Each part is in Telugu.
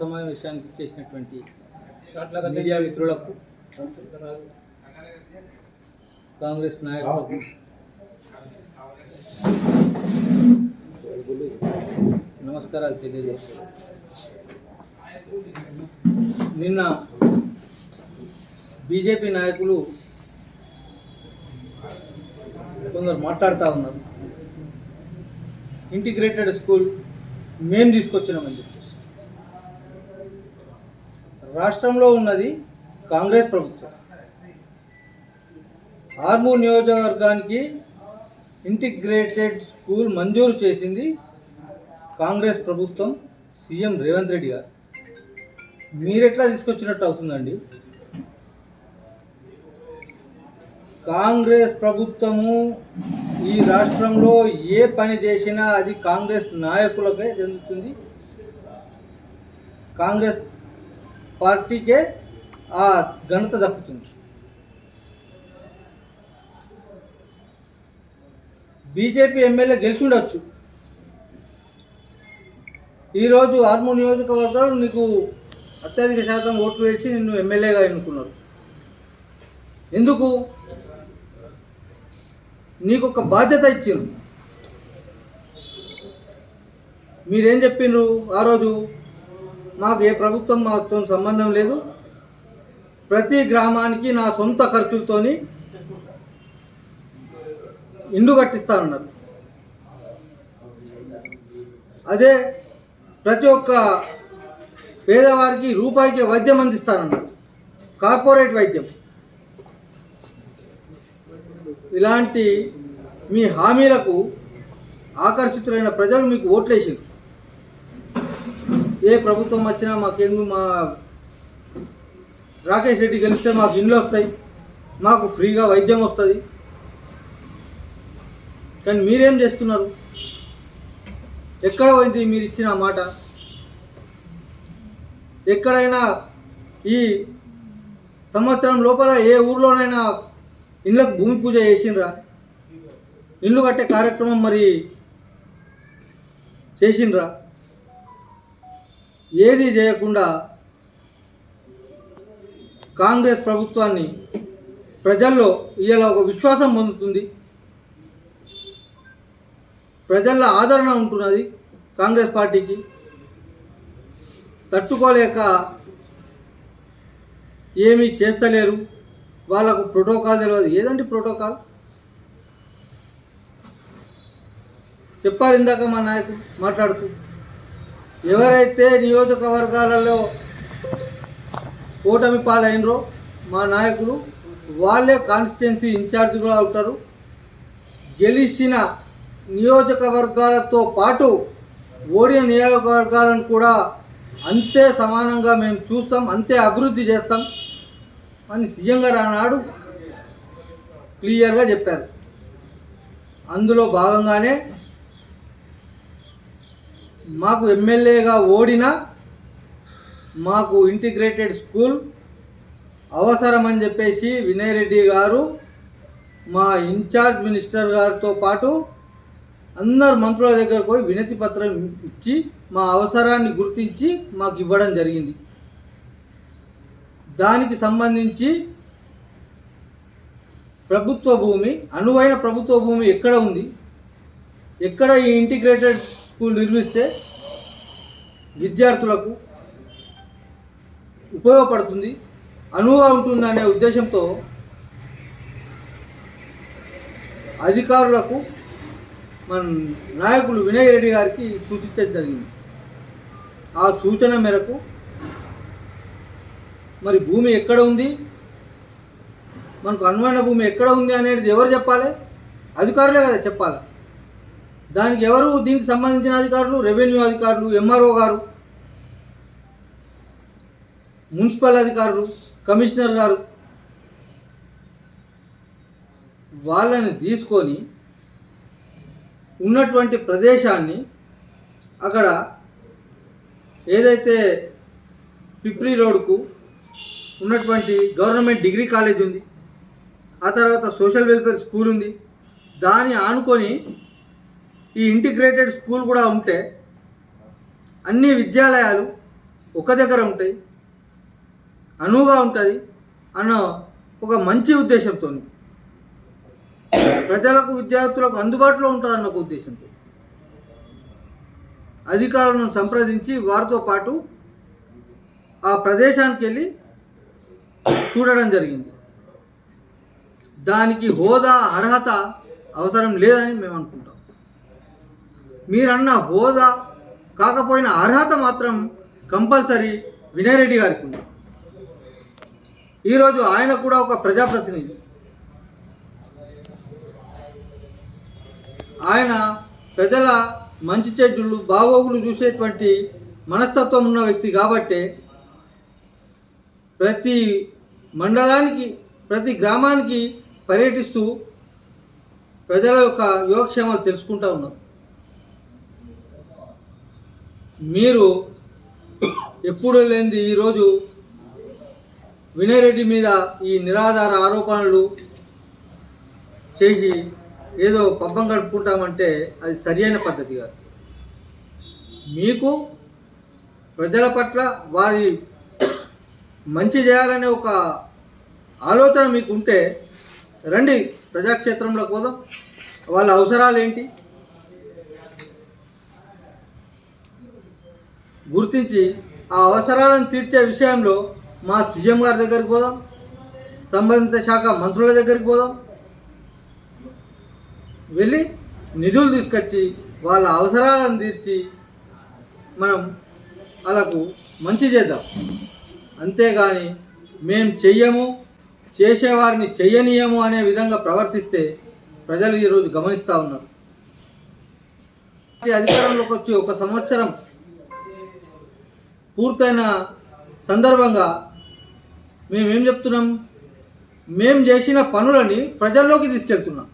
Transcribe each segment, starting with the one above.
సమావేశానికి చేసినటువంటి మీడియా మిత్రులకు కాంగ్రెస్ నాయకులకు నమస్కారాలు తెలియజేస్తాను నిన్న బీజేపీ నాయకులు కొందరు మాట్లాడుతూ ఉన్నారు. ఇంటిగ్రేటెడ్ స్కూల్ మేము తీసుకొచ్చినామని చెప్పి. రాష్ట్రంలో ఉన్నది కాంగ్రెస్ ప్రభుత్వం. ఆర్మూర్ నియోజకవర్గానికి ఇంటిగ్రేటెడ్ స్కూల్ మంజూరు చేసింది కాంగ్రెస్ ప్రభుత్వం సీఎం రేవంత్ రెడ్డి గారు. మీరెట్లా తీసుకొచ్చినట్టు అవుతుందండి? కాంగ్రెస్ ప్రభుత్వము ఈ రాష్ట్రంలో ఏ పని చేసినా అది కాంగ్రెస్ నాయకులకే చెందుతుంది కాంగ్రెస్ పార్టీకే ఆ ఘనత దక్కుతుంది. బీజేపీ ఎమ్మెల్యే గెలిచి ఉండొచ్చు ఈరోజు ఆర్మూర్ నియోజకవర్గాలు నీకు అత్యధిక శాతం ఓట్లు వేసి నిన్ను ఎమ్మెల్యేగా ఎన్నుకున్నారు. ఎందుకు? నీకు ఒక బాధ్యత ఇచ్చిండ్రు. మీరేం చెప్పిండ్రు ఆ రోజు? మాకు ఏ ప్రభుత్వం మాతో సంబంధం లేదు. ప్రతి గ్రామానికి నా సొంత ఖర్చులతోని ఇండు కట్టిస్తానన్నారు. అదే ప్రతి ఒక్క పేదవారికి రూపాయికి వైద్యం అందిస్తానన్నారు. కార్పొరేట్ వైద్యం. ఇలాంటి మీ హామీలకు ఆకర్షితులైన ప్రజలు మీకు ఓట్లేసారు ఏ ప్రభుత్వం వచ్చినా మాకెందుకు మా రాకేష్ రెడ్డి గెలిస్తే మాకు ఇండ్లు వస్తాయి. మాకు ఫ్రీగా వైద్యం వస్తుంది. కానీ మీరేం చేస్తున్నారు? ఎక్కడ పోయింది మీరు ఇచ్చిన మాట? ఎక్కడైనా ఈ సంవత్సరం లోపల ఏ ఊర్లోనైనా ఇళ్ళకు భూమి పూజ చేసిండ్రా? ఇల్లు కట్టే కార్యక్రమం మరి చేసిండ్రా? ఏది చేయకుండా కాంగ్రెస్ ప్రభుత్వాన్ని ప్రజల్లో ఇవాళ ఒక విశ్వాసం పొందుతుంది. ప్రజల్లో ఆదరణ ఉంటున్నది కాంగ్రెస్ పార్టీకి. తట్టుకోలేక ఏమీ చేస్తలేరు. వాళ్ళకు ప్రోటోకాల్ తెలియదు ఏదండి ప్రోటోకాల్? చెప్పారు ఇందాక మా నాయకుడు మాట్లాడుతూ. ఎవరైతే నియోజకవర్గాలలో ఓటమి పాలైనరో మా నాయకులు వాళ్ళే కాన్స్టిట్యున్సీ ఇన్ఛార్జ్గా అవుతారు. గెలిచిన నియోజకవర్గాలతో పాటు ఓడిన నియోజకవర్గాలను కూడా అంతే సమానంగా మేము చూస్తాం అంతే అభివృద్ధి చేస్తాం అని సీఎం గారు ఆనాడు క్లియర్గా చెప్పారు. అందులో భాగంగానే మాకు ఎమ్మెల్యేగా ఓడిన మాకు ఇంటిగ్రేటెడ్ స్కూల్ అవసరమని చెప్పేసి వినయ్ రెడ్డి గారు మా ఇన్ఛార్జ్ మినిస్టర్ గారితో పాటు అందరు మంత్రుల దగ్గరకు పోయి వినతి పత్రం ఇచ్చి మా అవసరాన్ని గుర్తించి మాకు ఇవ్వడం జరిగింది. దానికి సంబంధించి ప్రభుత్వ భూమి అనువైన ప్రభుత్వ భూమి ఎక్కడ ఉంది? ఎక్కడ ఈ ఇంటిగ్రేటెడ్ స్కూల్ నిర్మిస్తే విద్యార్థులకు ఉపయోగపడుతుంది అనువుగా ఉంటుంది అనే ఉద్దేశంతో అధికారులకు మన నాయకులు వినయ్ రెడ్డి గారికి సూచించడం జరిగింది. ఆ సూచన మేరకు మరి భూమి ఎక్కడ ఉంది? మనకు అనువైన భూమి ఎక్కడ ఉంది అనేది ఎవరు చెప్పాలి? అధికారులే కదా చెప్పాలి. దానికి ఎవరు దీనికి సంబంధించిన అధికారులు? రెవెన్యూ అధికారులు ఎంఆర్ఓ గారు మున్సిపల్ అధికారులు కమిషనర్ గారు వాళ్ళని తీసుకొని ఉన్నటువంటి ప్రదేశాన్ని అక్కడ ఏదైతే పిప్రి రోడ్కు ఉన్నటువంటి గవర్నమెంట్ డిగ్రీ కాలేజ్ ఉంది ఆ తర్వాత సోషల్ వెల్ఫేర్ స్కూల్ ఉంది దాన్ని ఆనుకొని ఈ ఇంటిగ్రేటెడ్ స్కూల్ కూడా ఉంటే అన్ని విద్యాలయాలు ఒక దగ్గర ఉంటాయి అనువుగా ఉంటుంది అన్న ఒక మంచి ఉద్దేశంతో. ప్రజలకు విద్యార్థులకు అందుబాటులో ఉంటుందన్న ఒక ఉద్దేశంతో. అధికారులను సంప్రదించి వారితో పాటు ఆ ప్రదేశానికి వెళ్ళి చూడడం జరిగింది. దానికి హోదా అర్హత అవసరం లేదని మేము అనుకుంటాం. మీరన్న హోదా కాకపోయినా అర్హత మాత్రం కంపల్సరీ వినయ్ రెడ్డి గారికి ఉంది. ఈరోజు ఆయన కూడా ఒక ప్రజాప్రతినిధి. ఆయన ప్రజల మంచి చెడ్డులు బాగోగులు చూసేటువంటి మనస్తత్వం ఉన్న వ్యక్తి కాబట్టే ప్రతి మండలానికి ప్రతి గ్రామానికి పర్యటిస్తూ ప్రజల యొక్క యోగక్షేమాలు తెలుసుకుంటా ఉన్నారు. మీరు ఎప్పుడు లేనిది ఈరోజు వినయ్ రెడ్డి మీద ఈ నిరాధార ఆరోపణలు చేసి ఏదో పబ్బం గడుపుకుంటామంటే అది సరియైన పద్ధతి కాదు. మీకు ప్రజల పట్ల వారి మంచి చేయాలనే ఒక ఆలోచన మీకు ఉంటే రండి ప్రజాక్షేత్రంలో పోదాం. వాళ్ళ అవసరాలు ఏంటి గుర్తించి ఆ అవసరాలను తీర్చే విషయంలో మా సీఎం గారి దగ్గరికి పోదాం సంబంధిత శాఖ మంత్రుల దగ్గరికి పోదాం. వెళ్ళి నిధులు తీసుకొచ్చి వాళ్ళ అవసరాలను తీర్చి మనం వాళ్ళకు మంచి చేద్దాం. అంతేగాని మేం చెయ్యము చేసేవారిని చెయ్యనీయము అనే విధంగా ప్రవర్తిస్తే ప్రజలు ఈరోజు గమనిస్తూ ఉన్నారు. ఈ అధికారంలోకి వచ్చి ఒక సంవత్సరం పూర్తయిన సందర్భంగా మేమేం చెప్తున్నాం? మేము చేసిన పనులని ప్రజల్లోకి తీసుకెళ్తున్నాం.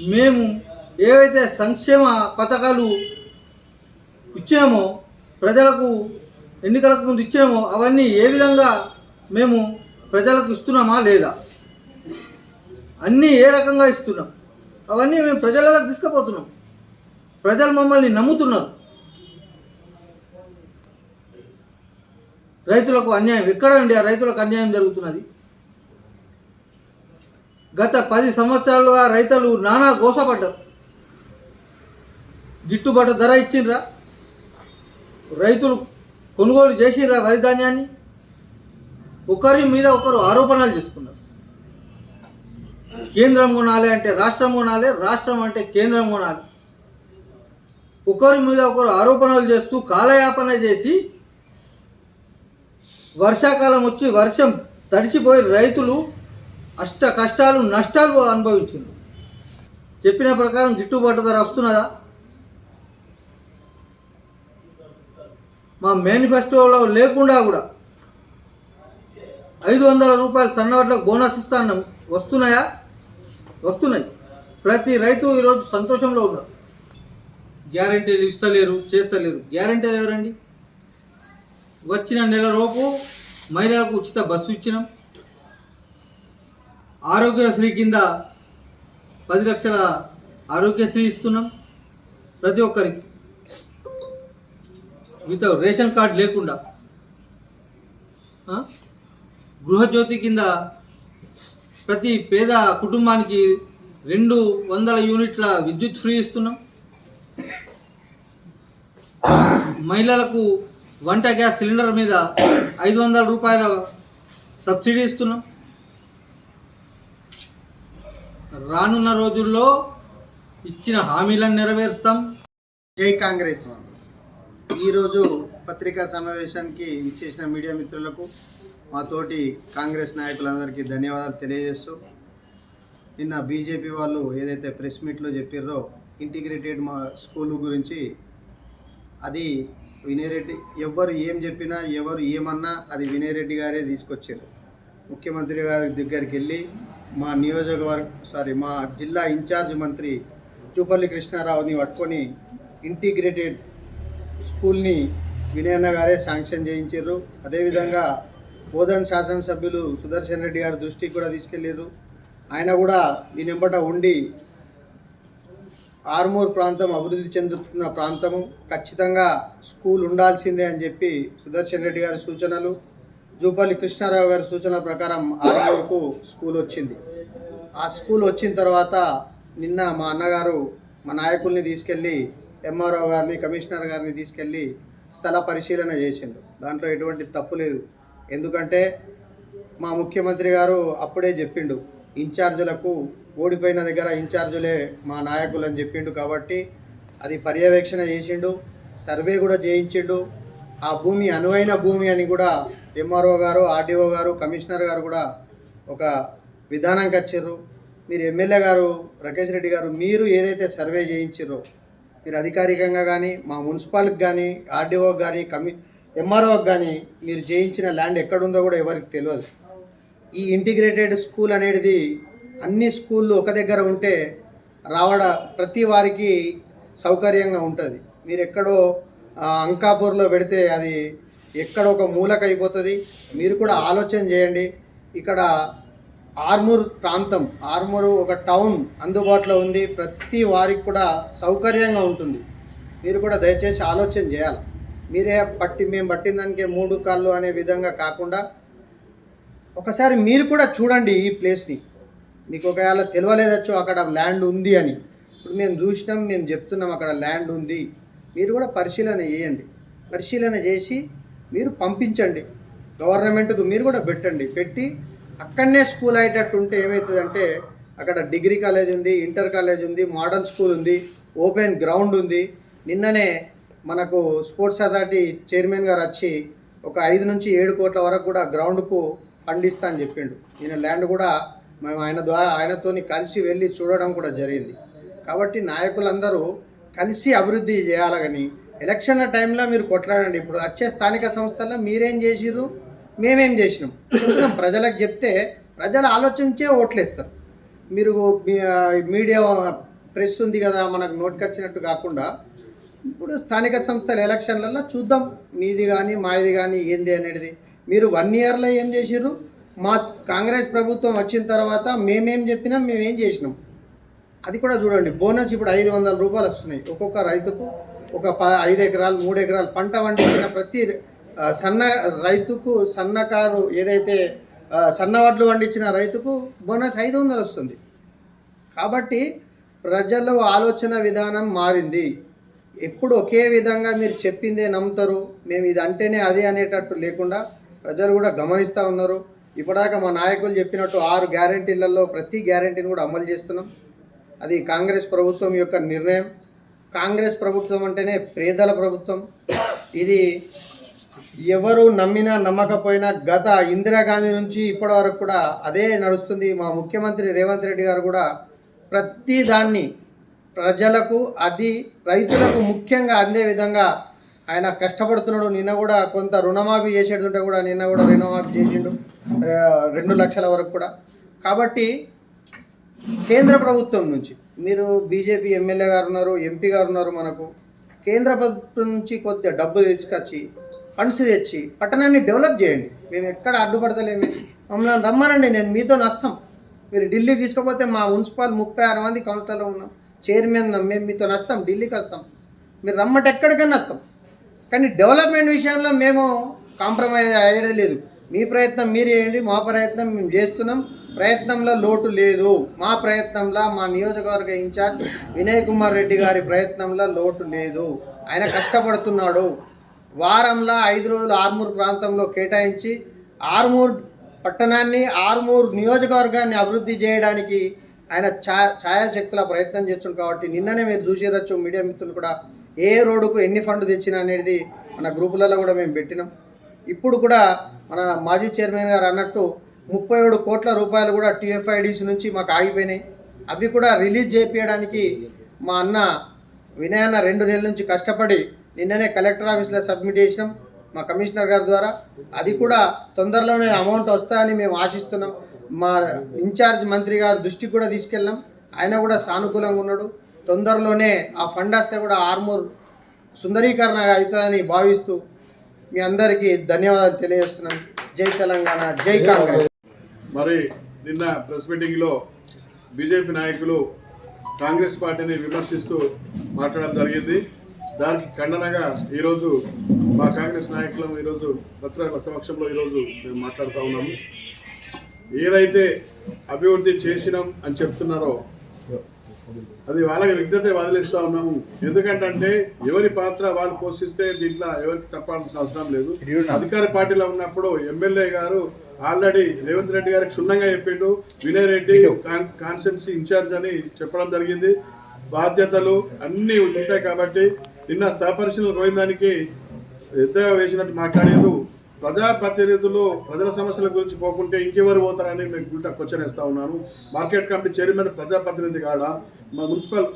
మేము ఏవైతే సంక్షేమ పథకాలు ఇచ్చినామో ప్రజలకు ఎన్నికలకు ముందు ఇచ్చినామో అవన్నీ ఏ విధంగా మేము ప్రజలకు ఇస్తున్నామా లేదా? అన్నీ ఏ రకంగా ఇస్తున్నాం? అవన్నీ మేము ప్రజలకు తీసుకుపోతున్నాం. ప్రజలు మమ్మల్ని నమ్ముతున్నారు. రైతులకు అన్యాయం ఎక్కడ అండి ఆ రైతులకు అన్యాయం జరుగుతున్నది? గత పది సంవత్సరాలుగా రైతులు నానా గోసపడ్డారు. గిట్టుబాటు ధర ఇచ్చిండ్రా? రైతులు కొనుగోలు చేసిండ్రా వరి ధాన్యాన్ని ఒకరి మీద ఒకరు ఆరోపణలు చేసుకున్నారు. కేంద్రం కొనాలి అంటే రాష్ట్రం కొనాలి రాష్ట్రం అంటే కేంద్రం కొనాలి. ఒకరి మీద ఒకరు ఆరోపణలు చేస్తూ కాలయాపన చేసి వర్షాకాలం వచ్చి వర్షం తడిచిపోయి రైతులు అష్ట కష్టాలు నష్టాలు అనుభవించింది చెప్పిన ప్రకారం గిట్టుబాటు ధర వస్తున్నదా? మా మేనిఫెస్టోలో లేకుండా కూడా ఐదు వందల రూపాయలు సన్నవడ్లకు బోనస్ ఇస్తా అన్నాం వస్తున్నాయా? వస్తున్నాయి. ప్రతి రైతు ఈరోజు సంతోషంలో ఉన్నారు. గ్యారంటీలు ఇస్తలేరు చేస్తలేరు. గ్యారంటీలు ఎవరండి? వచ్చిన నెలలోపు మహిళలకు ఉచిత బస్సు ఇచ్చినాం. ఆరోగ్యశ్రీ కింద పది లక్షల ఆరోగ్యశ్రీ ఇస్తున్నాం. ప్రతి ఒక్కరికి. విత్ రేషన్ కార్డు లేకుండా గృహజ్యోతి కింద ప్రతి పేద కుటుంబానికి రెండు వందల యూనిట్ల విద్యుత్ ఫ్రీ ఇస్తున్నాం. మహిళలకు వంట గ్యాస్ సిలిండర్ మీద ఐదు వందల రూపాయల సబ్సిడీ ఇస్తున్నాం. రానున్న రోజుల్లో ఇచ్చిన హామీలను నెరవేరుస్తాం. జై కాంగ్రెస్. ఈరోజు పత్రికా సమావేశానికి ఇచ్చేసిన మీడియా మిత్రులకు మా తోటి కాంగ్రెస్ నాయకులందరికీ ధన్యవాదాలు తెలియజేస్తూ నిన్న బీజేపీ వాళ్ళు ఏదైతే ప్రెస్ మీట్లో చెప్పారో ఇంటిగ్రేటెడ్ మా స్కూల్ గురించి అది వినయరెడ్డి ఎవరు ఏం చెప్పినా ఎవరు ఏమన్నా అది వినయరెడ్డి గారే తీసుకొచ్చారు. ముఖ్యమంత్రి గారి దగ్గరికి వెళ్ళి మా నియోజకవర్గ సారీ మా జిల్లా ఇన్ఛార్జ్ మంత్రి జూపల్లి కృష్ణారావుని పట్టుకొని ఇంటిగ్రేటెడ్ స్కూల్ని వినయన్న గారే శాంక్షన్ చేయించారు. అదేవిధంగా బోధన్ శాసనసభ్యులు సుదర్శన్ రెడ్డి గారి దృష్టికి కూడా తీసుకెళ్ళారు. ఆయన కూడా దీని వెంబట ఉండి ఆర్మూర్ ప్రాంతం అభివృద్ధి చెందుతున్న ప్రాంతము. ఖచ్చితంగా స్కూల్ ఉండాల్సిందే అని చెప్పి సుదర్శన్ రెడ్డి గారి సూచనలు జూపల్లి కృష్ణారావు గారి సూచనల ప్రకారం ఆర్మూర్కు స్కూల్ వచ్చింది. ఆ స్కూల్ వచ్చిన తర్వాత నిన్న మా అన్నగారు మా నాయకుల్ని తీసుకెళ్ళి ఎంఆర్ఓ గారిని కమిషనర్ గారిని తీసుకెళ్ళి స్థల పరిశీలన చేసిండు. దాంట్లో ఎటువంటి తప్పు లేదు. ఎందుకంటే మా ముఖ్యమంత్రి గారు అప్పుడే చెప్పిండు ఇన్ఛార్జీలకు ఓడిపోయిన దగ్గర ఇన్ఛార్జులే మా నాయకులు అని చెప్పిండు కాబట్టి అది పర్యవేక్షణ చేసిండు సర్వే కూడా చేయించిండు. ఆ భూమి అనువైన భూమి అని కూడా ఎంఆర్ఓ గారు ఆర్డీఓ గారు కమిషనర్ గారు కూడా ఒక విధానానికి వచ్చారు మీరు ఎమ్మెల్యే గారు రకేష్ రెడ్డి గారు మీరు ఏదైతే సర్వే చేయించారో మీరు అధికారికంగా కానీ మా మున్సిపాలిటీకి కానీ ఆర్డీఓకి కానీ కమి ఎంఆర్ఓకి కానీ మీరు చేయించిన ల్యాండ్ ఎక్కడుందో కూడా ఎవరికి తెలియదు. ఈ ఇంటిగ్రేటెడ్ స్కూల్ అనేది అన్ని స్కూళ్ళు ఒక దగ్గర ఉంటే రావడ ప్రతి వారికి సౌకర్యంగా ఉంటుంది. మీరు ఎక్కడో అంకాపూర్లో పెడితే అది ఎక్కడ ఒక మూలక అయిపోతుంది. మీరు కూడా ఆలోచన చేయండి. ఇక్కడ ఆర్మూర్ ప్రాంతం ఆర్మూరు ఒక టౌన్ అందుబాటులో ఉంది. ప్రతి వారికి కూడా సౌకర్యంగా ఉంటుంది. మీరు కూడా దయచేసి ఆలోచన చేయాలి. మీరే పట్టి మేము పట్టిన దానికే మూడు కాళ్ళు అనే విధంగా కాకుండా ఒకసారి మీరు కూడా చూడండి ఈ ప్లేస్ని. మీకు ఒకవేళ తెలియలేదచ్చు అక్కడ ల్యాండ్ ఉంది అని. ఇప్పుడు మేము చూసినాం మేము చెప్తున్నాం అక్కడ ల్యాండ్ ఉంది. మీరు కూడా పరిశీలన చేయండి. పరిశీలన చేసి మీరు పంపించండి. గవర్నమెంట్కు మీరు కూడా పెట్టండి. పెట్టి అక్కడనే స్కూల్ అయ్యేటట్టు ఉంటే ఏమవుతుందంటే అక్కడ డిగ్రీ కాలేజ్ ఉంది ఇంటర్ కాలేజ్ ఉంది మోడల్ స్కూల్ ఉంది ఓపెన్ గ్రౌండ్ ఉంది. నిన్ననే మనకు స్పోర్ట్స్ అథారిటీ చైర్మన్ గారు వచ్చి ఒక ఐదు నుంచి ఏడు కోట్ల వరకు కూడా గ్రౌండ్కు పండిస్తా అని చెప్పిండు. ఈయన ల్యాండ్ కూడా మేము ఆయన ద్వారా ఆయనతోని కలిసి వెళ్ళి చూడడం కూడా జరిగింది. కాబట్టి నాయకులందరూ కలిసి అభివృద్ధి చేయాలని ఎలక్షన్ల టైంలో మీరు కొట్లాడండి. ఇప్పుడు వచ్చే స్థానిక సంస్థల్లో మీరేం చేసిర్రు? మేమేం చేసినాం? ప్రజలకు చెప్తే ప్రజలు ఆలోచించే ఓట్లేస్తారు. మీరు మీడియా ప్రెస్ ఉంది కదా మనకు నోటికొచ్చినట్టు కాకుండా ఇప్పుడు స్థానిక సంస్థల ఎలక్షన్లలో చూద్దాం. మీది కానీ మాది కానీ ఏంది అనేది. మీరు వన్ ఇయర్లో ఏం చేసిర్రు? మా కాంగ్రెస్ ప్రభుత్వం వచ్చిన తర్వాత మేమేం చెప్పినా మేమేం చేసినాం. అది కూడా చూడండి బోనస్ ఇప్పుడు ఐదు వందల రూపాయలు వస్తున్నాయి. ఒక్కొక్క రైతుకు ఒక ప ఐదు ఎకరాలు మూడు ఎకరాలు పంట పండించిన ప్రతి సన్న రైతుకు సన్నకారు ఏదైతే సన్న వడ్లు వండించిన రైతుకు బోనస్ ఐదు వందలు వస్తుంది. కాబట్టి ప్రజలు ఆలోచన విధానం మారింది. ఎప్పుడు ఒకే విధంగా మీరు చెప్పిందే నమ్ముతారు. మేము ఇది అంటేనే అదే అనేటట్టు లేకుండా ప్రజలు కూడా గమనిస్తూ ఉన్నారు. ఇప్పటిదాకా మా నాయకులు చెప్పినట్టు ఆరు గ్యారంటీలలో ప్రతి గ్యారంటీని కూడా అమలు చేస్తున్నాం. అది కాంగ్రెస్ ప్రభుత్వం యొక్క నిర్ణయం. కాంగ్రెస్ ప్రభుత్వం అంటేనే పేదల ప్రభుత్వం. ఇది ఎవరు నమ్మినా నమ్మకపోయినా గత ఇందిరాగాంధీ నుంచి ఇప్పటి వరకు కూడా అదే నడుస్తుంది. మా ముఖ్యమంత్రి రేవంత్ రెడ్డి గారు కూడా ప్రతి దాన్ని ప్రజలకు అది రైతులకు ముఖ్యంగా అందే విధంగా ఆయన కష్టపడుతున్నాడు నిన్న కూడా కొంత రుణమాఫీ చేసేటుంటే కూడా నిన్న కూడా రుణమాఫీ చేసిండు రెండు లక్షల వరకు కూడా. కాబట్టి కేంద్ర ప్రభుత్వం నుంచి మీరు బీజేపీ ఎమ్మెల్యే గారు ఉన్నారు ఎంపీ గారు ఉన్నారు మనకు కేంద్ర ప్రభుత్వం నుంచి కొద్దిగా డబ్బు తెచ్చుకొచ్చి ఫండ్స్ తెచ్చి పట్టణాన్ని డెవలప్ చేయండి. మేము ఎక్కడ అడ్డుపడతలేము. మమ్మల్ని రమ్మనండి నేను మీతో నష్టం. మీరు ఢిల్లీ తీసుకపోతే మా మున్సిపల్ ముప్పై ఆరు మంది కౌన్సిలర్లో ఉన్నాం. చైర్మన్ మేము మీతో నస్తాం ఢిల్లీకి వస్తాం. మీరు రమ్మంటే ఎక్కడికైనా వస్తాం కానీ డెవలప్మెంట్ విషయంలో మేము కాంప్రమైజ్ అయ్యేది లేదు. మీ ప్రయత్నం మీరు చేయండి మా ప్రయత్నం మేము చేస్తున్నాం. ప్రయత్నంలో లోటు లేదు. మా ప్రయత్నంలో మా నియోజకవర్గ ఇన్ఛార్జ్ వినయ్ కుమార్ రెడ్డి గారి ప్రయత్నంలో లోటు లేదు. ఆయన కష్టపడుతున్నాడు. వారంలో ఐదు రోజులు ఆర్మూర్ ప్రాంతంలో కేటాయించి ఆర్మూర్ పట్టణాన్ని ఆర్మూర్ నియోజకవర్గాన్ని అభివృద్ధి చేయడానికి ఆయన ఛా ఛాయాశక్తుల ప్రయత్నం చేస్తుంది కాబట్టి నిన్ననే మీరు చూసిరచ్చు మీడియా మిత్రులు కూడా ఏ రోడ్డుకు ఎన్ని ఫండ్ తెచ్చినా అనేది మన గ్రూపులలో కూడా మేము పెట్టినాం. ఇప్పుడు కూడా మన మాజీ చైర్మన్ గారు అన్నట్టు ముప్పై ఏడు కోట్ల రూపాయలు కూడా టీఎఫ్ఐడిసి నుంచి మాకు ఆగిపోయినాయి. అవి కూడా రిలీజ్ చేయించడానికి మా అన్న వినయన్న రెండు నెలల నుంచి కష్టపడి నిన్ననే కలెక్టర్ ఆఫీస్లో సబ్మిట్ చేసినాం మా కమిషనర్ గారి ద్వారా. అది కూడా తొందరలోనే అమౌంట్ వస్తాయని మేము ఆశిస్తున్నాం. మా ఇన్ఛార్జ్ మంత్రి గారు దృష్టికి కూడా తీసుకెళ్ళాం. ఆయన కూడా సానుకూలంగా ఉన్నాడు. తొందరలోనే ఆ ఫండ్ వస్తే కూడా ఆర్మూర్ సుందరీకరణ అవుతుందని భావిస్తూ మీ అందరికీ ధన్యవాదాలు తెలియజేస్తున్నాను. జై తెలంగాణ జై కాంగ్రెస్. మరి నిన్న ప్రెస్ మీటింగ్లో బీజేపీ నాయకులు కాంగ్రెస్ పార్టీని విమర్శిస్తూ మాట్లాడడం జరిగింది. దానికి ఖండనగా ఈరోజు మా కాంగ్రెస్ నాయకులం ఈరోజు పత్రికల సమక్షంలో ఈరోజు మేము మాట్లాడుతూ ఉన్నాము. ఏదైతే అభివృద్ధి చేసినాం అని చెప్తున్నారో అది వాళ్ళకి విజ్ఞత వదిలేస్తా ఉన్నాము. ఎందుకంటే ఎవరి పాత్ర వాళ్ళు పోషిస్తే దీంట్లో ఎవరికి తప్పాల్సిన అవసరం లేదు. అధికార పార్టీలో ఉన్నప్పుడు ఎమ్మెల్యే గారు ఆల్రెడీ రేవంత్ రెడ్డి గారికి క్షుణ్ణంగా చెప్పిండు. వినయ్ రెడ్డి కాన్స్టిట్యున్సీ ఇన్ఛార్జ్ అని చెప్పడం జరిగింది. బాధ్యతలు అన్నీ ఉంటాయి కాబట్టి నిన్న స్థాపరిశీలన పోయిన దానికి ఎద్దగా వేసినట్టు మాట్లాడారు ప్రజాప్రతినిధులు ప్రజల సమస్యల గురించి పోకుంటే ఇంకెవరు పోతారని మీకు గుంట క్వశ్చన్ వేస్తా ఉన్నాను. మార్కెట్ కమిటీ చైర్మన్ ప్రజాప్రతినిధి కాడ మా మున్సిపల్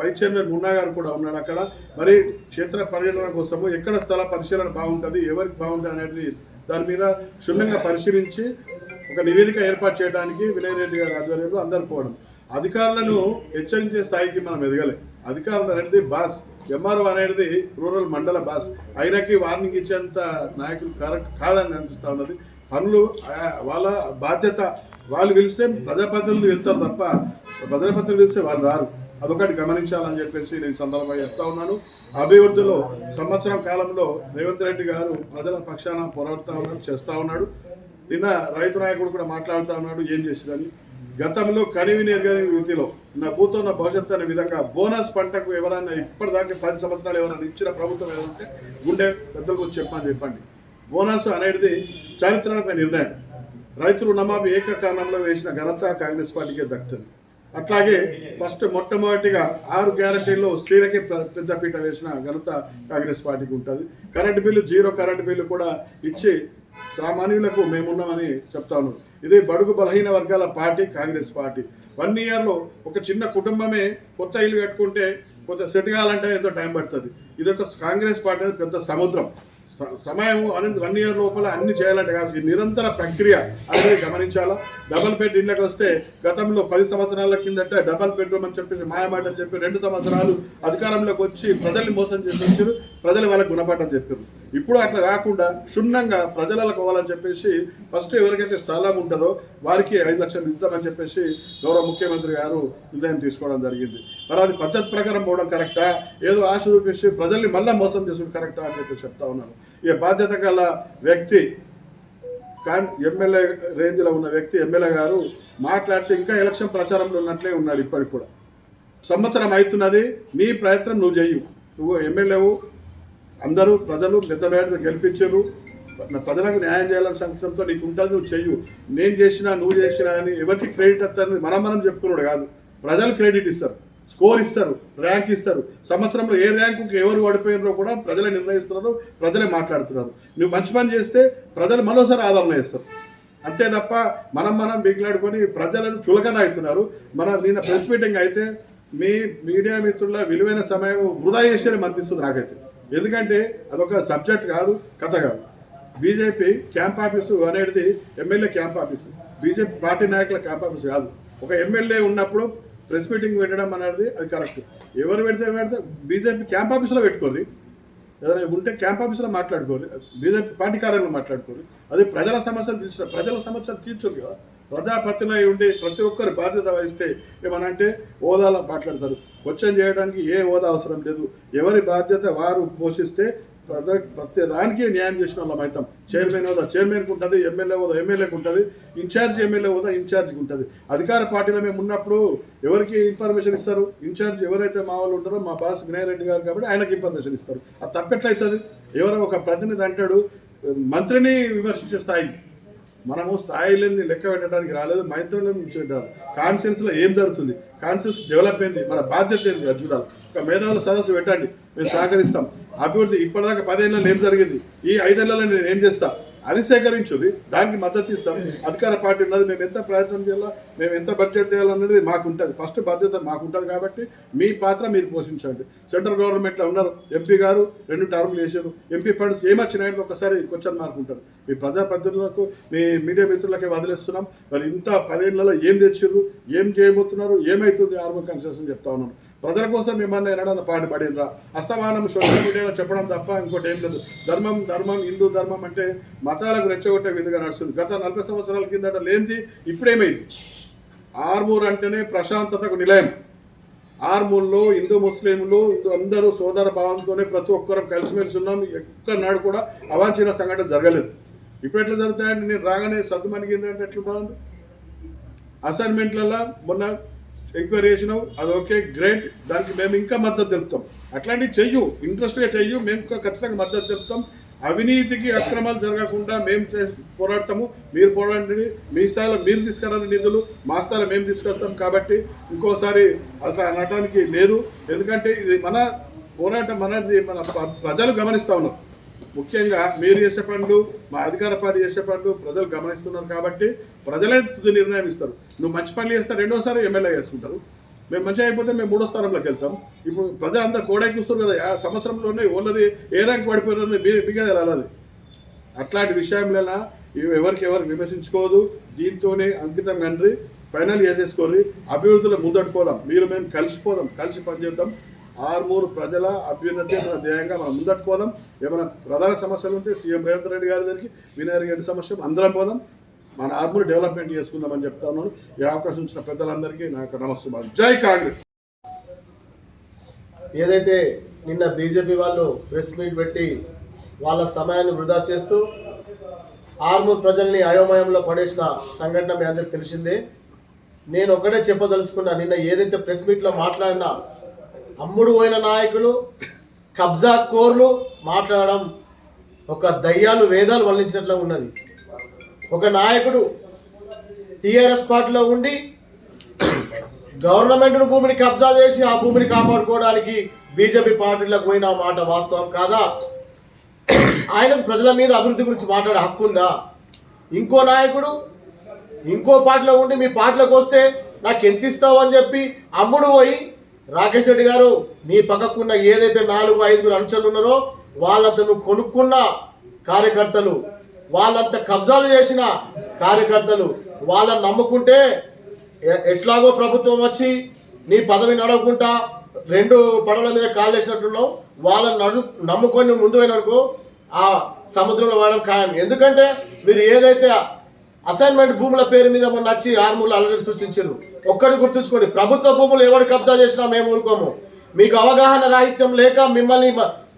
వైస్ చైర్మన్ మున్నా గారు కూడా ఉన్నాడు అక్కడ. మరి క్షేత్ర పర్యటన కోసము ఎక్కడ స్థల పరిశీలన బాగుంటుంది ఎవరికి బాగుంటుంది అనేది దాని మీద క్షుణ్ణంగా పరిశీలించి ఒక నివేదిక ఏర్పాటు చేయడానికి వినయరెడ్డి గారి ఆధ్వర్యంలో అందరు పోవడం. అధికారులను హెచ్చరించే స్థాయికి మనం ఎదగలే. అధికారులు అనేది బాస్ ఎంఆర్ఓ అనేది రూరల్ మండల బాస్. ఆయనకి వార్నింగ్ ఇచ్చేంత నాయకులు కరెక్ట్ కాదని అనిపిస్తూ ఉన్నది. పనులు వాళ్ళ బాధ్యత వాళ్ళు పిలిస్తే ప్రజాప్రతినిధులు వెళ్తారు తప్ప ప్రజాప్రతినిధులు పిలిస్తే వాళ్ళు రారు. అదొకటి గమనించాలని చెప్పేసి నేను సందర్భంగా చెప్తా ఉన్నాను. అభివృద్ధిలో సంవత్సరం కాలంలో రేవంత్ రెడ్డి గారు ప్రజల పక్షాన పోరాడుతూ ఉన్నాడు చేస్తూ ఉన్నాడు. నిన్న రైతు నాయకుడు కూడా మాట్లాడుతూ ఉన్నాడు ఏం చేసిందని. గతంలో కనివి నేర్గని రీతిలో నా కూతురు నా భవిష్యత్తు అనే విధంగా బోనస్ పంటకు ఎవరైనా ఇప్పటిదాకా పది సంవత్సరాలు ఎవరైనా ఇచ్చిన ప్రభుత్వం ఏదంటే ఉండే గుండె పెద్దలకు వచ్చి చెప్పని చెప్పండి. బోనస్ అనేది చారిత్రాత్మక నిర్ణయం. రైతులు రుణమాఫీ ఏకకాలంలో వేసిన ఘనత కాంగ్రెస్ పార్టీకే దక్కుతుంది అట్లాగే ఫస్ట్ మొట్టమొదటిగా ఆరు గ్యారంటీల్లో స్త్రీలకే పెద్దపీట వేసిన ఘనత కాంగ్రెస్ పార్టీకి ఉంటుంది. Current bill zero current bill కూడా ఇచ్చి సామాన్యులకు మేమున్నామని చెప్తాను ఇది బడుగు బలహీన వర్గాల పార్టీ కాంగ్రెస్ పార్టీ. వన్ ఇయర్లో ఒక చిన్న కుటుంబమే కొత్త ఇల్లు కట్టుకుంటే కొంత సెట్ కావాలంటే ఎంతో టైం పడుతుంది. ఇది ఒక కాంగ్రెస్ పార్టీ అనేది పెద్ద సముద్రం. స- సమయం అనేది వన్ ఇయర్ లోపల అన్ని చేయాలంటే కాదు నిరంతర ప్రక్రియ అనేది గమనించాలా? డబల్ బెడ్ ఇళ్ళకి వస్తే గతంలో పది సంవత్సరాల కిందట డబల్ బెడ్రూమ్ అని చెప్పేసి మాయమాట చెప్పి రెండు సంవత్సరాలు అధికారంలోకి వచ్చి ప్రజల్ని మోసం చేసి వచ్చారు. ప్రజలు వాళ్ళకి గుణపాఠం చెప్పారు. ఇప్పుడు అట్లా కాకుండా క్షుణ్ణంగా ప్రజలకు పోవాలని చెప్పేసి ఫస్ట్ ఎవరికైతే స్థలం ఉంటుందో వారికి ఐదు లక్షలు ఇద్దామని చెప్పేసి గౌరవ ముఖ్యమంత్రి గారు నిర్ణయం తీసుకోవడం జరిగింది. మరి అది పద్ధతి ప్రకారం పోవడం కరెక్టా? ఏదో ఆశ చూపించి ప్రజల్ని మళ్ళీ మోసం చేసుడు కరెక్టా అని చెప్పేసి చెప్తా ఉన్నాను. ఇక బాధ్యత గల వ్యక్తి కానీ ఎమ్మెల్యే రేంజ్లో ఉన్న వ్యక్తి ఎమ్మెల్యే గారు మాట్లాడితే ఇంకా ఎలక్షన్ ప్రచారంలో ఉన్నట్లే ఉన్నాడు ఇప్పటికి కూడా. సంవత్సరం అవుతున్నది నీ ప్రయత్నం నువ్వు చెయ్యి. నువ్వు ఎమ్మెల్యేవు అందరూ ప్రజలు పెద్ద మేడ గెలిపించారు. ప్రజలకు న్యాయం చేయాలని సంక్షంతో నీకు ఉంటుంది నువ్వు చెయ్యు. నేను చేసినా నువ్వు చేసినా అని ఎవరికి క్రెడిట్ వస్తుంది మనం మనం చెప్పుకున్నాడు కాదు. ప్రజలు క్రెడిట్ ఇస్తారు స్కోర్ ఇస్తారు ర్యాంక్ ఇస్తారు. సంవత్సరంలో ఏ ర్యాంకుకి ఎవరు ఓడిపోయినారో కూడా ప్రజలే నిర్ణయిస్తున్నారు ప్రజలే మాట్లాడుతున్నారు. నువ్వు మంచి పని చేస్తే ప్రజలు మరోసారి ఆదరణ ఇస్తారు. అంతే తప్ప మనం మనం బిగిలాడుకొని ప్రజలను చులకన అవుతున్నారు. మన నిన్న ప్రెస్ మీటింగ్ అయితే మీ మీడియా మిత్రుల విలువైన సమయం వృధా చేసేది అనిపిస్తుంది నాకైతే. ఎందుకంటే అదొక సబ్జెక్ట్ కాదు కథ కాదు. బీజేపీ క్యాంప్ ఆఫీసు అనేది MLA camp office. BJP party నాయకుల క్యాంప్ ఆఫీసు కాదు. ఒక ఎమ్మెల్యే ఉన్నప్పుడు ప్రెస్ మీటింగ్ పెట్టడం అనేది అది కరెక్ట్. ఎవరు పెడితే పెడితే బీజేపీ క్యాంప్ ఆఫీసులో పెట్టుకోరు ఏదైనా ఉంటే క్యాంప్ ఆఫీసులో మాట్లాడుకోరు బీజేపీ పార్టీ కార్యాలయంలో మాట్లాడుకోరు అది ప్రజల సమస్యలు తీర్చడం. ప్రజల సమస్యలు తీర్చరు కదా. ప్రజాపతిలో ఉండి ప్రతి ఒక్కరు బాధ్యత వహిస్తే ఏమనంటే హోదాలో మాట్లాడతారు. క్వశ్చన్ చేయడానికి ఏ హోదా అవసరం లేదు. ఎవరి బాధ్యత వారు పోషిస్తే ప్రజ ప్రతి దానికి న్యాయం చేసిన వాళ్ళం అవుతాం. చైర్మన్ హోదా చైర్మన్కి ఉంటుంది ఎమ్మెల్యే హోదా ఎమ్మెల్యేకి ఉంటుంది ఇన్ఛార్జ్ ఎమ్మెల్యే హోదా ఇన్ఛార్జ్కి ఉంటుంది. అధికార పార్టీలో మేము ఉన్నప్పుడు ఎవరికి ఇన్ఫర్మేషన్ ఇస్తారు? ఇన్ఛార్జ్ ఎవరైతే మా వాళ్ళు ఉంటారో మా బాస్ వినయ్ రెడ్డి గారు కాబట్టి ఆయనకి ఇన్ఫర్మేషన్ ఇస్తారు. అది తప్పెట్లయితుంది ఎవరో ఒక ప్రతినిధి అంటాడు మంత్రిని విమర్శించే స్థాయికి. మనము స్థాయిలని లెక్క పెట్టడానికి రాలేదు మైత్రులను నుంచి పెట్టారు కాన్ఫరెన్స్లో ఏం జరుగుతుంది? కాన్షియన్స్ డెవలప్ అయింది. మన బాధ్యత ఏంది? అది చూడాలి. ఒక మేధావుల సదస్సు పెట్టండి. మేము సహకరిస్తాం. అభివృద్ధి ఇప్పటిదాకా పదేళ్ళలో ఏం జరిగింది? ఈ ఐదేళ్ళలో నేను ఏం చేస్తా? అది సేకరించుది దానికి మద్దతు ఇస్తాం. అధికార పార్టీ ఉన్నది మేము ఎంత ప్రయత్నం చేయాలా మేము ఎంత బడ్జెట్ చేయాలన్నది మాకు ఉంటుంది ఫస్ట్ బాధ్యత మాకు ఉంటుంది కాబట్టి మీ పాత్ర మీరు పోషించండి. సెంట్రల్ గవర్నమెంట్లో ఉన్నారు ఎంపీ గారు రెండు టర్మ్లు వేసారు. ఎంపీ ఫండ్స్ ఏమొచ్చినాయని ఒకసారి క్వశ్చన్ మార్క్ ఉంటుంది. మీ ప్రజాప్రతినిధులకు మీ మీడియా మిత్రులకే వదిలేస్తున్నాం. మరి ఇంత పదేళ్ళలో ఏం తెచ్చిర్రు ఏం చేయబోతున్నారు ఏమవుతుంది ఆర్మల్ కన్సెషన్ చెప్తా ఉన్నాను. ప్రజల కోసం మిమ్మల్ని ఎనడన్న పాటు పడినరా అస్తమానం సోషల్ మీడియాలో చెప్పడం తప్ప ఇంకోటి ఏం లేదు. ధర్మం ధర్మం హిందూ ధర్మం అంటే మతాలకు రెచ్చగొట్టే విధంగా నడుస్తుంది. గత నలభై సంవత్సరాల కిందట లేనిది ఇప్పుడేమైంది? ఆర్మూర్ అంటేనే ప్రశాంతతకు నిలయం. ఆర్మూర్లో హిందూ ముస్లింలు అందరూ సోదర భావంతోనే ప్రతి ఒక్కరం కలిసిమెలిసి ఉన్నాం. ఎక్కడ నాడు కూడా అవాంఛనీయ సంఘటన జరగలేదు. ఇప్పుడు ఎట్లా జరుగుతాయండి? నేను రాగానే సర్దు ఏంటంటే ఎట్లా బాగుంది? అసైన్మెంట్లలో మొన్న ఎంక్వైరీ చేసినావు అది ఓకే గ్రేట్ దానికి మేము ఇంకా మద్దతు తెలుపుతాం. అట్లాంటివి చెయ్యు ఇంట్రెస్ట్గా చెయ్యు మేము ఖచ్చితంగా మద్దతు తెలుపుతాం. అవినీతికి అక్రమాలు జరగకుండా మేము చే పోరాడతాము. మీరు పోరాడండి మీ స్థాయిలో మీరు తీసుకురాని నిధులు మా స్థాయిలో మేము తీసుకొస్తాం కాబట్టి ఇంకోసారి అసలు అనడానికి లేదు. ఎందుకంటే ఇది మన పోరాటం అనేది మన ప్రజలు గమనిస్తూ ఉన్నారు. ముఖ్యంగా మీరు చేసే పనులు మా అధికార పార్టీ చేసే పనులు ప్రజలు గమనిస్తున్నారు కాబట్టి ప్రజలే తుది నిర్ణయం ఇస్తారు. నువ్వు మంచి పనులు చేస్తే రెండోసారి ఎమ్మెల్యే చేసుకుంటారు. మేము మంచిగా అయిపోతే మేము మూడో స్థానంలోకి వెళ్తాం. ఇప్పుడు ప్రజలు అందరూ కోడైకి చూస్తారు కదా ఆ సంవత్సరంలోనే ఓన్లది ఏ ర్యాంక్ పడిపోయారని మీ మీకే రాలేదు అట్లాంటి విషయంలో ఎవరికి ఎవరు విమర్శించుకోదు. దీంతోనే అంకితం కండ్రి ఫైనల్ చేసేసుకోండి అభివృద్ధిలో ముందట్టుకోదాం మీరు మేము కలిసిపోదాం కలిసి పనిచేద్దాం. ఆర్మూరు ప్రజల అభ్యున్నతి మన ధ్యేయంగా మనం ముందట్టుకోదాం ఏమైనా ప్రధాన సమస్యలు ఉంటే సీఎం రేవంత్ రెడ్డి గారి దగ్గరికి వినాయక రెడ్డి సమస్య అందరం పోదాం. మన ఆర్మూరు డెవలప్మెంట్ చేసుకుందామని చెప్తాను ఈ అవకాశం ఇచ్చిన పెద్దలందరికీ నాకు నమస్కారం జై కాంగ్రెస్! ఏదైతే నిన్న బీజేపీ వాళ్ళు ప్రెస్ మీట్ పెట్టి వాళ్ళ సమయాన్ని వృధా చేస్తూ ఆర్మూర్ ప్రజల్ని అయోమయంలో పడేసిన సంఘటన మీ అందరికి తెలిసిందే. నేను ఒకటే చెప్పదలుచుకున్నా నిన్న ఏదైతే ప్రెస్ మీట్లో మాట్లాడినా అమ్ముడు పోయిన నాయకులు కబ్జా కోర్లు మాట్లాడడం ఒక దయ్యాలు వేదాలు వల్లించినట్లు ఉన్నది. ఒక నాయకుడు టీఆర్ఎస్ పార్టీలో ఉండి గవర్నమెంట్ భూమిని కబ్జా చేసి ఆ భూమిని కాపాడుకోవడానికి బీజేపీ పార్టీలకు పోయిన మాట వాస్తవం కాదా? ఆయనకు ప్రజల మీద అభివృద్ధి గురించి మాట్లాడే హక్కు ఉందా? ఇంకో నాయకుడు ఇంకో పార్టీలో ఉండి మీ పార్టీలోకి వస్తే నాకు ఎంత ఇస్తావు అని చెప్పి అమ్ముడు పోయి రాకేష్ రెడ్డి గారు మీ పక్కకున్న ఏదైతే నాలుగు ఐదుగురు అంశాలు ఉన్నారో వాళ్ళంతను కొనుక్కున్న కార్యకర్తలు వాళ్ళంత కబ్జాలు చేసిన కార్యకర్తలు వాళ్ళని నమ్ముకుంటే ఎ- ఎట్లాగో ప్రభుత్వం వచ్చి నీ పదవి నడవకుండా రెండు పడవల మీద కాలేసినట్టున్నావు వాళ్ళని నడు నమ్ముకొని ముందు పోయిననుకో ఆ సముద్రంలో వాడడం ఖాయం. ఎందుకంటే మీరు ఏదైతే అసైన్మెంట్ భూముల పేరు మీద మొన్న వచ్చి ఆర్మూలు అలజడి సృష్టించారు. ఒక్కడు గుర్తుంచుకోండి ప్రభుత్వ భూములు ఎవరు కబ్జా చేసినా మేము ఊరుకోము. మీకు అవగాహన రాహిత్యం లేక మిమ్మల్ని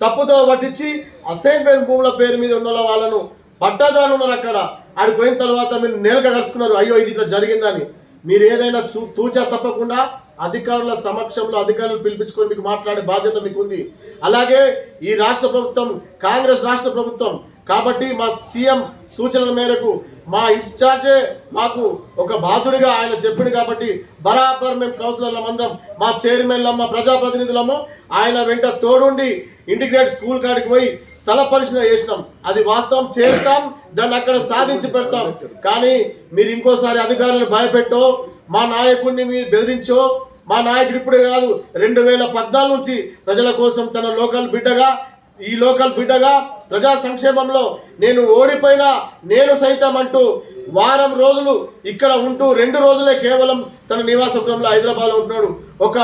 తప్పుతో పట్టించి అసైన్మెంట్ భూముల పేరు మీద ఉన్న వాళ్ళను పట్టాదారు ఉన్నారు అక్కడ. ఆడికి పోయిన తర్వాత మీరు నేలక కలుసుకున్నారు అయ్యో ఇది ఇట్లా జరిగిందని. మీరు ఏదైనా చూ తూచా తప్పకుండా అధికారుల సమక్షంలో అధికారులు పిలిపించుకొని మీకు మాట్లాడే బాధ్యత మీకు ఉంది అలాగే ఈ రాష్ట్ర ప్రభుత్వం కాంగ్రెస్ రాష్ట్ర ప్రభుత్వం కాబట్టి మా సీఎం సూచనల మేరకు మా ఇన్ఛార్జే మాకు ఒక బాధుడిగా ఆయన చెప్పింది కాబట్టి బరాబర్ మేము కౌన్సిలర్ల మందం మా చైర్మన్లమ్మ ప్రజాప్రతినిధులము ఆయన వెంట తోడుండి ఇంటిగ్రేట్ స్కూల్ కాడికి పోయి స్థల పరిశీలన చేసినాం. అది వాస్తవం చేస్తాం దాన్ని అక్కడ సాధించి పెడతాం. కానీ మీరు ఇంకోసారి అధికారులను భయపెట్టో మా నాయకుడిని మీరు బెదిరించో మా నాయకుడు ఇప్పుడే కాదు రెండు వేల పద్నాలుగు నుంచి ప్రజల కోసం తన లోకల్ బిడ్డగా ఈ లోకల్ బిడ్డగా ప్రజా సంక్షేమంలో నేను ఓడిపోయినా నేను సైతం అంటూ వారం రోజులు ఇక్కడ ఉంటూ రెండు రోజులే కేవలం తన నివాస గృహంలో హైదరాబాద్లో ఉంటున్నాడు. ఒక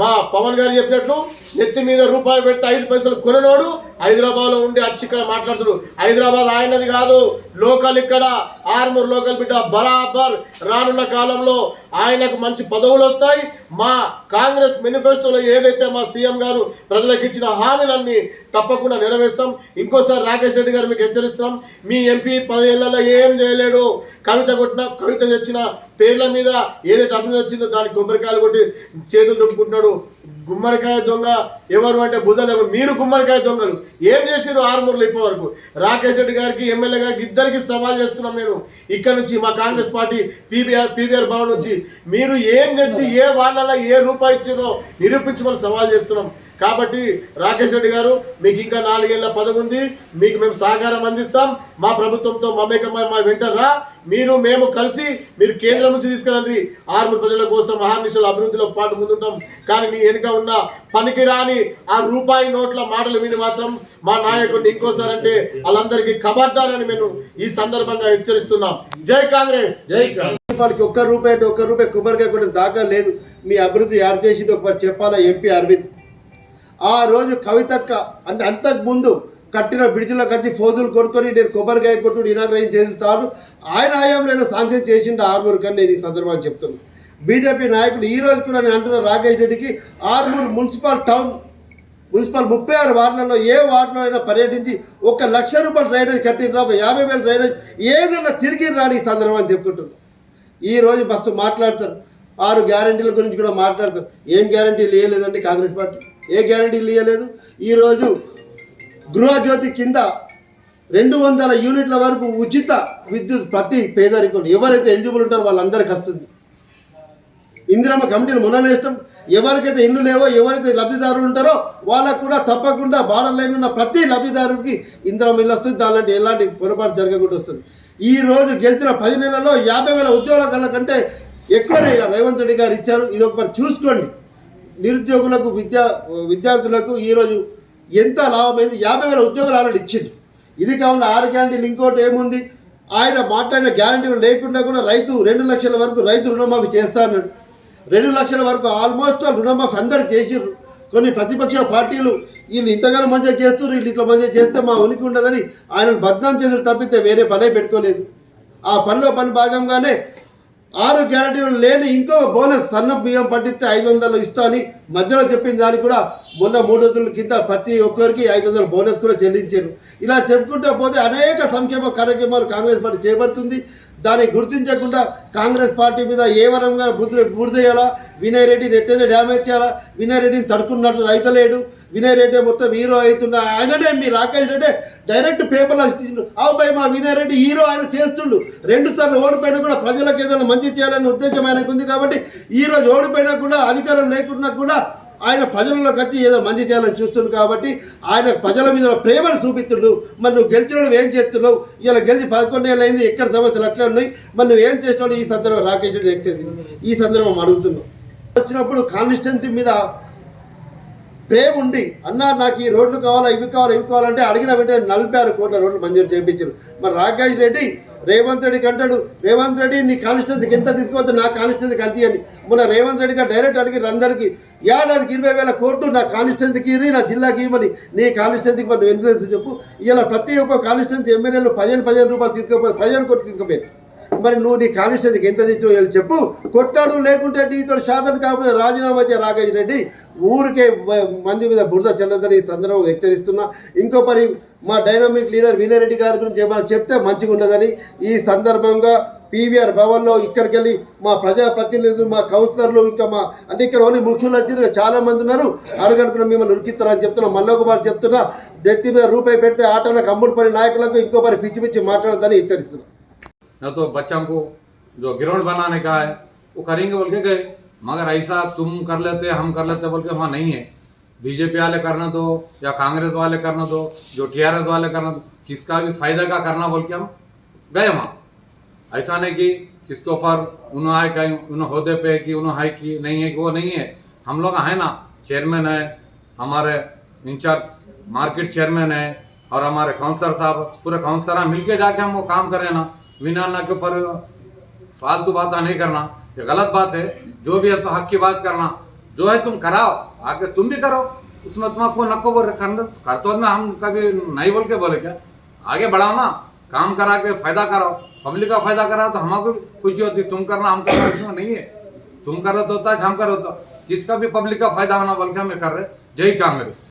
మా పవన్ గారు చెప్పినట్లు నెత్తి మీద రూపాయి పెడితే ఐదు పైసలు కొననోడు హైదరాబాద్లో ఉండి వచ్చి ఇక్కడ మాట్లాడుతుడు. హైదరాబాద్ ఆయనది కాదు లోకల్ ఇక్కడ ఆర్మూర్ లోకల్ బిడ్డ బరాబర్ రానున్న కాలంలో ఆయనకు మంచి పదవులు వస్తాయి. మా కాంగ్రెస్ మేనిఫెస్టోలో ఏదైతే మా సీఎం గారు ప్రజలకు ఇచ్చిన హామీలన్నీ తప్పకుండా నెరవేరుస్తాం. ఇంకోసారి రాకేష్ రెడ్డి గారు మీకు హెచ్చరిస్తున్నాం. మీ ఎంపీ పదేళ్ళలో ఏం చేయలేడు. కవిత కొట్టిన కవిత తెచ్చిన పేర్ల మీద ఏదైతే అభివృద్ధి వచ్చిందో దానికి కొబ్బరికాయలు కొట్టి చేతులు దొప్పుకుంటున్నాడు గుమ్మడికాయ దొంగ ఎవరు అంటే బుధ మీరు గుమ్మడికాయ దొంగలు. ఏం చేసారు ఆరుమూరులో ఇప్పటి వరకు రాకేష్ రెడ్డి గారికి ఎమ్మెల్యే గారికి ఇద్దరికి సవాల్ చేస్తున్నాం నేను. ఇక్కడ నుంచి మా Congress party PBR PVR Bhavan నుంచి. మీరు ఏం తెచ్చి ఏ వాళ్ళలో ఏ రూపాయి ఇచ్చారో నిరూపించమని సవాల్ చేస్తున్నాం. కాబట్టి రాకేష్ రెడ్డి గారు మీకు ఇంకా నాలుగేళ్ళ పదవి ఉంది మీకు మేము సహకారం అందిస్తాం మా ప్రభుత్వంతో మమేకమై మా వెంటరా మీరు మేము కలిసి మీరు కేంద్రం నుంచి తీసుకురండి. ఆర్మూర్ ప్రజల కోసం మహానిషుల అభివృద్ధిలో పాటు ముందుంటాం కానీ మీ వెనుక ఉన్న పనికి రాని ఆ రూపాయి నోట్ల మాటలు విని మాత్రం మా నాయకుడిని ఇంకోసారి అంటే వాళ్ళందరికీ ఖబర్దారని మేము ఈ సందర్భంగా హెచ్చరిస్తున్నాం. జై కాంగ్రెస్! జై కాంగ్రెస్! వాడికి ఒక్క రూపాయి అంటే ఒక్క రూపాయి కొబ్బరికాయ కూడా దాకా లేదు. మీ అభివృద్ధి యాడ్ చేసింది ఒకసారి చెప్పాలా ఎంపీ అరవింద్? ఆ రోజు కవితక్క అంటే అంతకు ముందు కట్టిన బ్రిడ్జిలో కట్టి ఫోజులు కొడుకొని నేను కొబ్బరికాయ కొట్టుడు ఇనాగ్రహం చేస్తాడు. ఆయన హయాంలో నేను శాంక్షన్ చేసిండు ఆర్మూర్ కానీ నేను ఈ సందర్భాన్ని చెప్తున్నాను బీజేపీ నాయకులు ఈ రోజు కూడా నేను అంటున్న రాకేష్ రెడ్డికి ఆర్మూర్ మున్సిపల్ టౌన్ మున్సిపల్ ముప్పై ఆరు వార్డులలో ఏ వార్డులో అయినా పర్యటించి ఒక లక్ష రూపాయలు డ్రైనేజ్ కట్టిన ఒక యాభై వేల డ్రైనేజ్ ఏదైనా తిరిగి రాని ఈ సందర్భం అని చెప్పుకుంటున్నాను ఈ రోజు మాట్లాడతారు. ఆరు గ్యారంటీల గురించి కూడా మాట్లాడతారు. ఏం గ్యారంటీ లేదండి కాంగ్రెస్ పార్టీ. ఏ గ్యారంటీలు ఇవ్వలేదు ఈరోజు గృహజ్యోతి కింద రెండు వందల యూనిట్ల వరకు ఉచిత విద్యుత్ ప్రతి పేదరికం ఎవరైతే ఎలిజిబుల్ ఉంటారో వాళ్ళందరికీ వస్తుంది. ఇందిరమ్మ కమిటీని మునలేస్తాం ఎవరికైతే ఇల్లు లేవో ఎవరైతే లబ్ధిదారులు ఉంటారో వాళ్ళకు కూడా తప్పకుండా బార్డర్ లైన్ ఉన్న ప్రతి లబ్ధిదారుడికి ఇందిరమ్మ ఇల్లు వస్తుంది. దానిలాంటి ఎలాంటి పొరపాటు జరగకుండా వస్తుంది. ఈ రోజు గెలిచిన పది నెలల్లో యాభై వేల ఉద్యోగాల కంటే ఎక్కువనే రేవంత్ రెడ్డి గారు ఇచ్చారు. ఇది ఒకసారి చూసుకోండి. నిరుద్యోగులకు విద్యా విద్యార్థులకు ఈరోజు ఎంత లాభమైంది? యాభై వేల ఉద్యోగాలు ఆల్రెడీ ఇచ్చింది. ఇది కాకుండా ఆరు గ్యారంటీలు ఇంకోటి ఏముంది? ఆయన మాట్లాడిన గ్యారంటీలు లేకుండా కూడా రైతు రెండు లక్షల వరకు రైతు రుణమాఫీ చేస్తానన్నాడు రెండు లక్షల వరకు ఆల్మోస్ట్ రుణమాఫీ అందరు చేసిర్రు. కొన్ని ప్రతిపక్ష పార్టీలు వీళ్ళు ఇంతగానో మంచిగా చేస్తున్నారు వీళ్ళు ఇట్లా మంచిగా చేస్తే మా ఉనికి ఉండదని ఆయనను బద్నాం చేసి తప్పితే వేరే పనే పెట్టుకోలేదు. ఆ పనిలో పని భాగంగానే ఆరు గ్యారంటీలు లేని ఇంకో బోనస్ సన్న బియ్యం పట్టిస్తే ఐదు వందలు ఇస్తా అని మధ్యలో చెప్పిన దానికి కూడా మొన్న మూడు వందల కింద ప్రతి ఒక్కరికి ఐదు వందల బోనస్ కూడా చెల్లించారు. ఇలా చెప్పుకుంటూ పోతే అనేక సంక్షేమ కార్యక్రమాలు కాంగ్రెస్ పార్టీ చేపడుతుంది. దాన్ని గుర్తించకుండా కాంగ్రెస్ పార్టీ మీద ఏ వరంగా బుద్ధి బుడిదేయాలా వినయ్ రెడ్డిని ఎట్టేదో డ్యామేజ్ చేయాలా? వినయ్ రెడ్డిని తడుకున్నట్టు రైతలేడు వినయ్ రెడ్డి మొత్తం హీరో అవుతున్నా ఆయననే మీ రాకేష్ రెడ్డి. డైరెక్ట్ పేపర్లో ఇచ్చిండు. అవుపై మా వినయ్ రెడ్డి హీరో ఆయన చేస్తుండు. రెండు సార్లు ఓడిపోయినా కూడా ప్రజలకు ఏదైనా మంచి చేయాలనే ఉద్దేశం ఆయనకు ఉంది కాబట్టి ఈ రోజు ఓడిపోయినా కూడా అధికారం లేకున్నా కూడా ఆయన ప్రజల్లోకి వచ్చి ఏదో మంచి చేయాలని చూస్తుండు కాబట్టి ఆయన ప్రజల మీద ప్రేమను చూపిస్తుండు. మరి నువ్వు గెలిచిన ఏం చేస్తున్నావు? ఇలా గెలిచి పదకొండు ఏళ్ళైంది అయింది ఎక్కడ సమస్యలు అట్లా ఉన్నాయి? మరి నువ్వు ఏం చేస్తున్నాడు ఈ సందర్భం రాకేష్ రెడ్డి ఈ సందర్భం అడుగుతున్నావు. వచ్చినప్పుడు కాన్స్టిట్యున్సీ మీద ప్రేమ ఉండి అన్న నాకు ఈ రోడ్లు కావాలా ఇవి కావాలా ఇవి కావాలంటే అడిగిన వెంటనే నలభై ఆరు కోట్ల రోడ్లు మంజూరు చేయించారు. మరి రాకేష్ రెడ్డి రేవంత్ రెడ్డికి అంటాడు రేవంత్ రెడ్డి నీ కాన్స్టిట్యూన్సీకి ఎంత తీసుకోవద్దు నా కాన్స్టిట్యూన్సీకి అంతే అని మొన్న రేవంత్ రెడ్డి గారు డైరెక్ట్ అడిగి అందరికీ ఏడాదికి ఇరవై వేల కోట్లు నా కాన్స్టిట్యూన్సీకి ఇరి నా జిల్లాకి ఇవ్వమని నీ కాన్స్టిట్యూన్సీకి మరి నువ్వు చెప్పు? ఇలా ప్రతి ఒక్క కాన్స్టిట్యూన్సీ ఎమ్మెల్యేలు పదిహేను పదిహేను రూపాయలు తీసుకోపోయి పదిహేను కోట్లు తీసుకోపోయారు. మరి నువ్వు నీ కాన్స్టిట్యున్సీకి ఎంత తెచ్చావు చెప్పు. కొట్టాడు లేకుంటే నీతో సాధన కాకపోతే రాజీనామా చే రాకేష్ రెడ్డి ఊరికే మంది మీద బురద చెల్లదని ఈ సందర్భంగా హెచ్చరిస్తున్నా. ఇంకో పరి మా డైనామిక్ లీడర్ వినయరెడ్డి గారి గురించి ఏమైనా చెప్తే మంచిగా ఉండదని ఈ సందర్భంగా పీవీఆర్ భవన్లో ఇక్కడికి వెళ్ళి మా ప్రజాప్రతినిధులు మా కౌన్సిలర్లు ఇంకా మా అంటే ఇక్కడ ఓన్లీ ముఖ్యులు వచ్చి చాలా మంది ఉన్నారు. అడగనుకున్న మిమ్మల్ని ఉరికిస్తారని చెప్తున్నా మళ్ళీ ఒక చెప్తున్నా వ్యక్తి మీద రూపాయి పెడితే ఆటలకు అమ్ముడు పని నాయకులకు ఇంకో పని పిచ్చి పిచ్చి మాట్లాడదని హెచ్చరిస్తున్నా. न तो बच्चों को जो ग्राउंड बनाने का है, वो करेंगे बोल के गए। मगर ऐसा तुम कर लेते, हम कर लेते बोल के वहाँ नहीं है। बीजेपी वाले करना दो या कांग्रेस वाले करना दो जो टीआरएस वाले करना दो किसका भी फ़ायदा का करना बोल के हम गए वहाँ। ऐसा नहीं कि किसके ऊपर उन्होंने है कहीं उन्होंने होदे पे कि उन्होंने है कि नहीं है, कि वो नहीं है। हम लोग हैं ना, चेयरमैन है, हमारे इंचार्ज, मार्केट चेयरमैन है, और हमारे काउंसलर साहब, पूरे काउंसलर मिलके जाके हम वो काम करें ना। बिना के ऊपर फालतू बात नहीं करना। ये गलत बात है। जो भी है हक की बात करना। जो है तुम कराओ। आके तुम भी करो। उसमें तुमको नको बोल करते में हम कभी नहीं बोल के बोले क्या? आगे बढ़ाओ ना। काम करा के फ़ायदा कराओ। पब्लिक का फ़ायदा करा तो हमको भी खुशी होती तुम करना, हम करना, इसमें नहीं है। तुम करो तो होता है, हम करो तो। किसका भी पब्लिक का फ़ायदा होना बोल के हम कर रहे यही काम कांग्रेस।